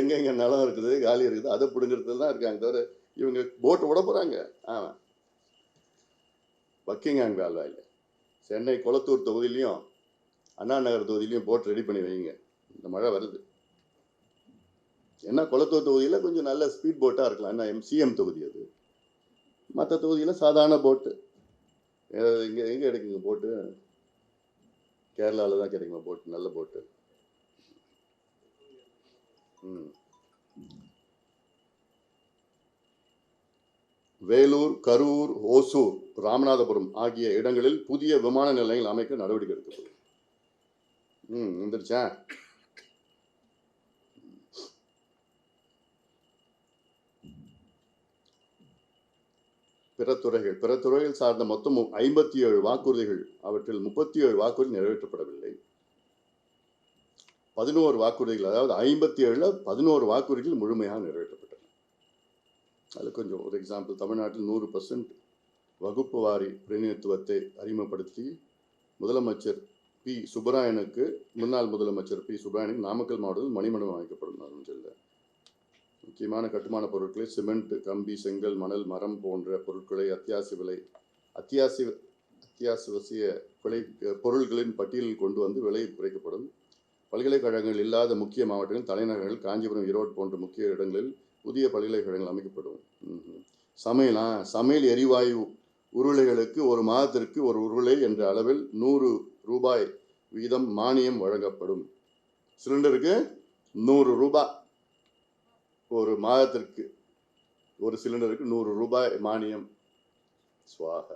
எங்கெங்க நிலம் இருக்குது காலி இருக்குது அதை பிடுங்கிறது தான் இருக்காங்க தவிர இவங்க போட்டு விட போகிறாங்க ஆமாம் பக்கிங்ஹாம் கால்வாயில். சென்னை கொளத்தூர் தொகுதியிலையும் அண்ணா நகர் தொகுதியிலையும் போட் ரெடி பண்ணி வைங்க. இந்த மழை வருது. ஏன்னா குளத்தூர் தொகுதியில் கொஞ்சம் நல்ல ஸ்பீட் போட்டாக இருக்கலாம். ஏன்னா எம்சிஎம் தொகுதி அது. மற்ற தொகுதியில் சாதாரண போட்டு இங்கே எங்கே கிடைக்குங்க போட்டு கேரளாவில் தான் கிடைக்குமா போட்டு நல்ல போட்டு வேலூர் கரூர் ஓசூர் ராமநாதபுரம் ஆகிய இடங்களில் புதிய விமான நிலையங்கள் அமைக்க நடவடிக்கை எடுக்கப்படும் ம் வந்துருச்சா? பிற துறைகள் பிற துறைகள் சார்ந்த மொத்தம் ஐம்பத்தி ஏழு வாக்குறுதிகள் அவற்றில் முப்பத்தி ஏழு வாக்குறுதி நிறைவேற்றப்படவில்லை. பதினோரு வாக்குறுதிகள் அதாவது ஐம்பத்தி ஏழில் பதினோரு வாக்குறுதிகள் முழுமையாக நிறைவேற்றப்பட்டன. அது கொஞ்சம் ஒரு எக்ஸாம்பிள் தமிழ்நாட்டில் நூறு பர்சன்ட் வகுப்பு வாரி பிரதிநிதித்துவத்தை அறிமுகப்படுத்தி முதலமைச்சர் பி சுப்பராயனுக்கு முன்னாள் முதலமைச்சர் பி சுப்பராயனுக்கு நாமக்கல் மாவட்டத்தில் மணிமண்டபம் அமைக்கப்படும் அப்படின்னு முக்கியமான கட்டுமான பொருட்களை சிமெண்ட் கம்பி செங்கல் மணல் மரம் போன்ற பொருட்களை அத்தியாவசிய விலை அத்தியாவசிய அத்தியாவசிய விலை பொருள்களின் பட்டியலில் கொண்டு வந்து விலை குறைக்கப்படும். பல்கலைக்கழகங்கள் இல்லாத முக்கிய மாவட்டங்கள் தலைநகர்கள் காஞ்சிபுரம் ஈரோடு போன்ற முக்கிய இடங்களில் புதிய பல்கலைக்கழகங்கள் அமைக்கப்படும். சமையலா? சமையல் எரிவாயு உருளைகளுக்கு ஒரு மாதத்திற்கு ஒரு உருளை என்ற அளவில் நூறு ரூபாய் வீதம் மானியம் வழங்கப்படும். சிலிண்டருக்கு நூறு ரூபாய் ஒரு மாதத்திற்கு ஒரு சிலிண்டருக்கு நூறு ரூபாய் மானியம். சுவாக.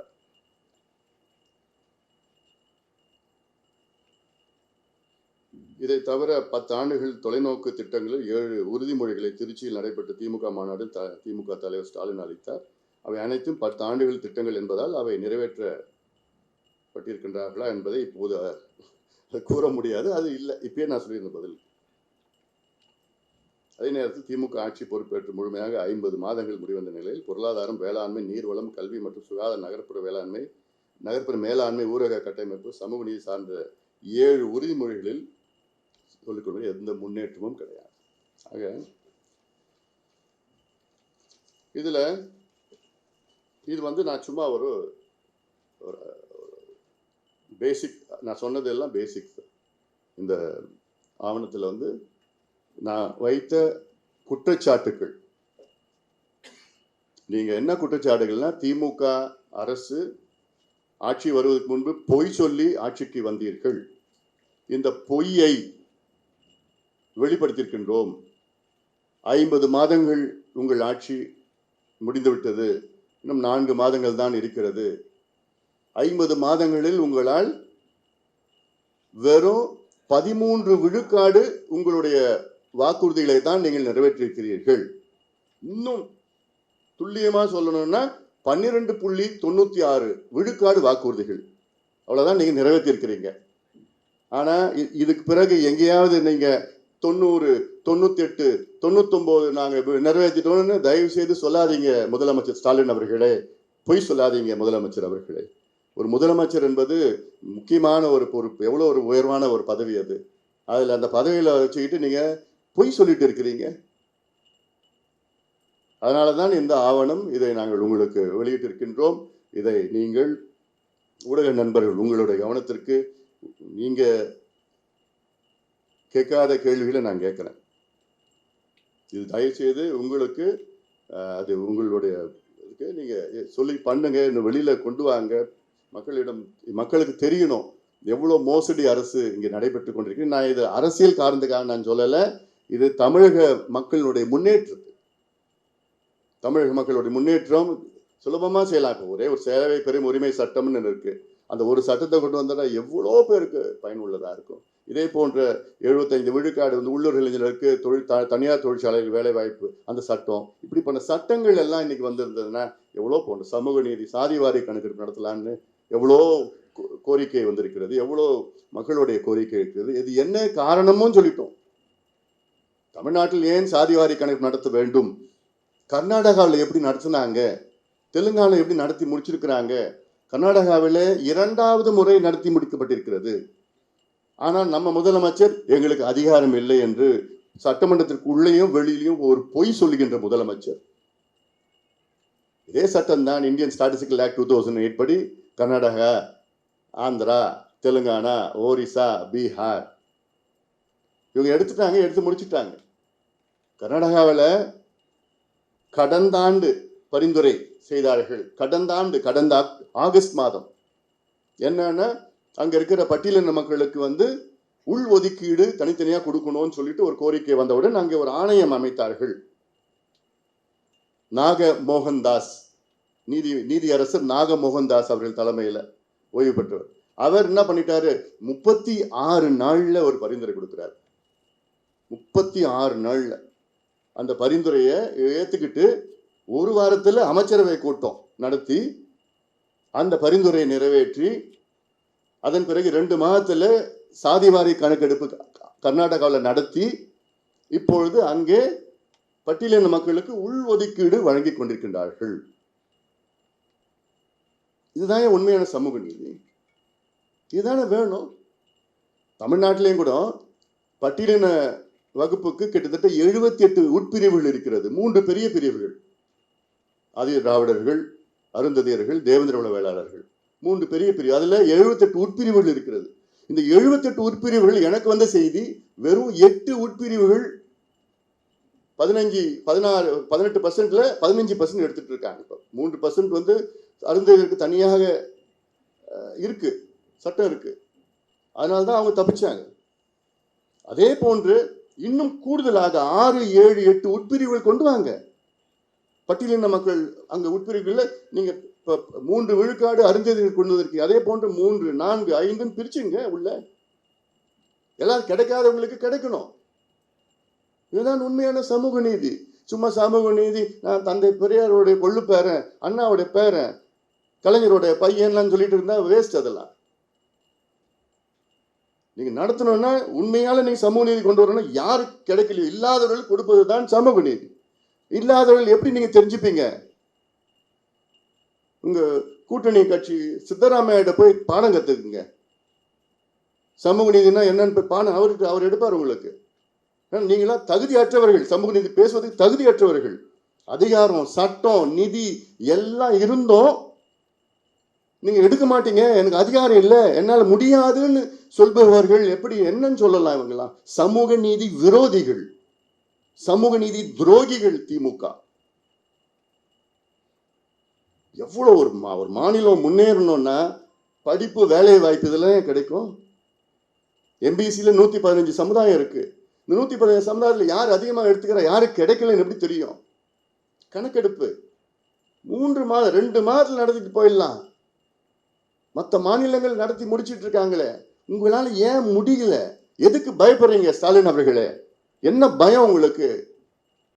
இதை தவிர பத்து ஆண்டுகள் தொலைநோக்கு திட்டங்களில் ஏழு உறுதிமொழிகளை திருச்சியில் நடைபெற்ற திமுக மாநாடு த திமுக தலைவர் ஸ்டாலின் அளித்தார். அவை அனைத்தும் பத்து ஆண்டுகள் திட்டங்கள் என்பதால் அவை நிறைவேற்றப்பட்டிருக்கின்றார்களா என்பதை இப்போது கூற முடியாது. அது இல்லை. இப்பயே நான் சொல்லியிருந்த பதில். அதே நேரத்தில் திமுக ஆட்சி பொறுப்பேற்று முழுமையாக ஐம்பது மாதங்கள் முடிவந்த நிலையில் பொருளாதாரம் வேளாண்மை நீர்வளம் கல்வி மற்றும் சுகாதார நகர்ப்புற வேளாண்மை நகர்ப்புற மேலாண்மை ஊரக கட்டமைப்பு சமூக நீதி சார்ந்த ஏழு உறுதிமொழிகளில் சொல்லிக்கொண்டு எந்த முன்னேற்றமும் கிடையாது. ஆக இதில் இது வந்து நான் சும்மா ஒரு பேசிக் நான் சொன்னது எல்லாம் பேசிக்ஸ் இந்த ஆவணத்தில் வந்து நான் வைத்த குற்றச்சாட்டுக்கள் நீங்கள் என்ன குற்றச்சாட்டுகள்னா திமுக அரசு ஆட்சி வருவதற்கு முன்பு பொய் சொல்லி ஆட்சிக்கு வந்தீர்கள். இந்த பொய்யை வெளிப்படுத்தியிருக்கின்றோம். ஐம்பது மாதங்கள் உங்கள் ஆட்சி முடிந்துவிட்டது. இன்னும் நான்கு மாதங்கள் தான் இருக்கிறது. ஐம்பது மாதங்களில் உங்களால் வெறும் பதிமூன்று விழுக்காடு உங்களுடைய வாக்குறுதிகளை தான் நீங்கள் நிறைவேற்றியிருக்கிறீர்கள். இன்னும் துல்லியமாக சொல்லணும்னா பன்னிரெண்டு புள்ளி தொண்ணூற்றி ஆறு விழுக்காடு வாக்குறுதிகள். அவ்வளோதான் நீங்கள் நிறைவேற்றியிருக்கிறீங்க. ஆனால் இதுக்கு பிறகு எங்கேயாவது நீங்கள் தொண்ணூறு தொண்ணூத்தி எட்டு தொண்ணூத்தொன்பது நாங்க நிறைவேற்றிட்டோம்னு தயவு செய்து சொல்லாதீங்க முதலமைச்சர் ஸ்டாலின் அவர்களே. பொய் சொல்லாதீங்க முதலமைச்சர் அவர்களே. ஒரு முதலமைச்சர் என்பது முக்கியமான ஒரு பொறுப்பு எவ்வளோ ஒரு உயர்வான ஒரு பதவி அது. அதில் அந்த பதவியில் வச்சுக்கிட்டு நீங்கள் பொய் சொல்லிட்டு இருக்கிறீங்க. அதனால தான் இந்த ஆவணம் இதை நாங்கள் உங்களுக்கு வெளியிட்டிருக்கின்றோம். இதை நீங்கள் ஊடக நண்பர்கள் உங்களுடைய கவனத்திற்கு நீங்கள் கேட்காத கேள்விகளை நான் கேட்குறேன். இது தயவுசெய்து உங்களுக்கு அது உங்களுடைய இதுக்கு நீங்கள் சொல்லி பண்ணுங்க இன்னும் வெளியில் கொண்டு வாங்க. மக்களிடம் மக்களுக்கு தெரியணும் எவ்வளோ மோசடி அரசு இங்கே நடைபெற்று கொண்டிருக்கு நான் இது அரசியல் காரணத்துக்காக நான் சொல்லலை. இது தமிழக மக்களுடைய முன்னேற்றத்து தமிழக மக்களுடைய முன்னேற்றம் சுலபமாக செய்யலாம் இப்போ ஒரே ஒரு சேவை பெரும் உரிமை சட்டம்னு இருக்குது அந்த ஒரு சட்டத்தை கொண்டு வந்தா எவ்வளோ பேருக்கு பயனுள்ளதாக இருக்கும்? இதே போன்ற எழுபத்தைந்து விழுக்காடு வந்து உள்ளூர் இளைஞர்களுக்கு தொழில் த தனியார் தொழிற்சாலைகள் வேலை வாய்ப்பு அந்த சட்டம் இப்படி பண்ண சட்டங்கள் எல்லாம் இன்னைக்கு வந்திருந்ததுன்னா எவ்வளோ போன்ற சமூக நீதி சாதிவாரி கணக்கெடுப்பு நடத்தலான்னு எவ்வளோ கோ- கோரிக்கை வந்திருக்கிறது எவ்வளோ மக்களுடைய கோரிக்கை இருக்கிறது இது என்ன காரணமும் சொல்லிட்டோம். தமிழ்நாட்டில் ஏன் சாதிவாரி கணக்கு நடத்த வேண்டும்? கர்நாடகாவில் எப்படி நடத்தினாங்க? தெலுங்கானாவில் எப்படி நடத்தி முடிச்சிருக்கிறாங்க? கர்நாடகாவில் இரண்டாவது முறை நடத்தி முடிக்கப்பட்டிருக்கிறது. ஆனால் நம்ம முதலமைச்சர் எங்களுக்கு அதிகாரம் இல்லை என்று சட்டமன்றத்திற்கு உள்ளேயும் வெளியிலையும் ஒரு பொய் சொல்லுகின்ற முதலமைச்சர். இதே சட்டம் தான் Indian statistical act two thousand eight படி கர்நாடகா ஆந்திரா தெலுங்கானா ஒரிசா பீகார். இவங்க எடுத்துட்டாங்க எடுத்து முடிச்சுட்டாங்க. கர்நாடகாவில் கடந்த ஆண்டு பரிந்துரை செய்தார்கள். கடந்த ஆண்டு கடந்த ஆகஸ்ட் மாதம். என்னன்னா அங்க இருக்கிற பட்டியலின மக்களுக்கு வந்து உள் ஒதுக்கீடு தனித்தனியா கொடுக்கணும்னு சொல்லிட்டு ஒரு கோரிக்கை வந்தவுடன் அங்கே ஒரு ஆணையம் அமைத்தார்கள். நாக மோகன்தாஸ் நீதி நீதியரசர் நாக மோகன்தாஸ் அவர்கள் தலைமையில் ஓய்வு பெற்றவர். அவர் என்ன பண்ணிட்டாரு? முப்பத்தி ஆறு நாள்ல ஒரு பரிந்துரை கொடுக்கிறார். முப்பத்தி ஆறு நாள்ல. அந்த பரிந்துரையை ஏத்துக்கிட்டு ஒரு வாரத்தில் அமைச்சரவை கூட்டம் நடத்தி அந்த பரிந்துரையை நிறைவேற்றி அதன் பிறகு ரெண்டு மாதத்தில் சாதிவாரி கணக்கெடுப்பு க- கர்நாடகாவில் நடத்தி இப்பொழுது அங்கே பட்டியலின மக்களுக்கு உள் ஒதுக்கீடு வழங்கி கொண்டிருக்கின்றார்கள். இதுதான் ஏன் உண்மையான சமூக நீதி. இதுதானே வேணும்? தமிழ்நாட்டிலையும் கூட பட்டியலின வகுப்புக்கு கிட்டத்தட்ட எழுபத்தி எட்டு உட்பிரிவுகள் இருக்கிறது. மூன்று பெரிய பிரிவுகள். ஆதி திராவிடர்கள் அருந்ததியர்கள் தேவேந்திரவள வேளாளர்கள். மூன்று பெரிய பிரிவு. அதில் எழுபத்தெட்டு உட்பிரிவுகள் இருக்கிறது. இந்த 78 உட்பிரிவுகள் எனக்கு வந்த செய்தி வெறும் எட்டு உட்பிரிவுகள் பதினஞ்சு பதினாறு பதினெட்டு பர்சன்ட்ல பதினஞ்சு பர்சன்ட் எடுத்துட்டு இருக்காங்க இப்போ. மூன்று பர்சன்ட் வந்து அருந்ததியருக்கு தனியாக இருக்கு. சட்டம் இருக்கு. அதனால தான் அவங்க தப்பிச்சாங்க. அதே போன்று இன்னும் கூடுதலாக ஆறு ஏழு எட்டு உட்பிரிவுகள் கொண்டு வாங்க. பட்டியலின மக்கள் அங்கே உட்பிரிவுகளில் நீங்க இப்போ மூன்று விழுக்காடு அருந்ததிகள் கொண்டு வந்திருக்கீங்க அதே போன்று மூன்று நான்கு ஐந்துன்னு பிரிச்சுங்க உள்ள. எல்லாம் கிடைக்காதவங்களுக்கு கிடைக்கணும். இதுதான் உண்மையான சமூக நீதி. சும்மா சமூக நீதி நான் தந்தை பெரியாருடைய கொள்ளு பேரன் அண்ணாவுடைய பேரன் கலைஞருடைய பையன்லாம் சொல்லிட்டு இருந்தா வேஸ்ட் அதெல்லாம். நீங்க நடத்தணும்னா உண்மையால நீங்க சமூக நீதி கொண்டு வரணும் யாருக்கு கிடைக்கலையோ இல்லாதவர்கள் கொடுப்பது தான் சமூக நீதி. இல்லாதவர்கள் எப்படி நீங்க தெரிஞ்சுப்பீங்க? உங்க கூட்டணி கட்சி சித்தராமையிட்ட போய் பாடம் கத்துக்குங்க. சமூக நீதினா என்னன்னு போய் பாடம் அவருக்கு அவர் எடுப்பார் உங்களுக்கு. ஏன்னா நீங்களாம் தகுதியற்றவர்கள். சமூக நீதி பேசுவதற்கு தகுதியற்றவர்கள். அதிகாரம் சட்டம் நிதி எல்லாம் இருந்தும் நீங்க எடுக்க மாட்டீங்க. எனக்கு அதிகாரம் இல்லை. என்னால் முடியாதுன்னு சொல்பவர்கள் எப்படி என்னன்னு சொல்லலாம் இவங்கெல்லாம்? சமூக நீதி விரோதிகள். சமூக நீதி துரோகிகள் திமுக. எவ்வளோ ஒரு மா ஒரு மாநிலம் முன்னேறணும்னா படிப்பு வேலை வாய்ப்பு இதெல்லாம் கிடைக்கும். எம்பிசியில் நூற்றி பதினஞ்சு சமுதாயம் இருக்கு. இந்த நூற்றி பதினஞ்சு சமுதாயத்தில் யார் அதிகமாக எடுத்துக்கிறா யாருக்கு கிடைக்கலன்னு எப்படி தெரியும்? கணக்கெடுப்பு. மூன்று மாதம் ரெண்டு மாதத்தில் நடத்திட்டு போயிடலாம். மற்ற மாநிலங்கள் நடத்தி முடிச்சிட்டு இருக்காங்களே. உங்களால் ஏன் முடியல? எதுக்கு பயப்படுறீங்க ஸ்டாலின் அவர்களே? என்ன பயம் உங்களுக்கு?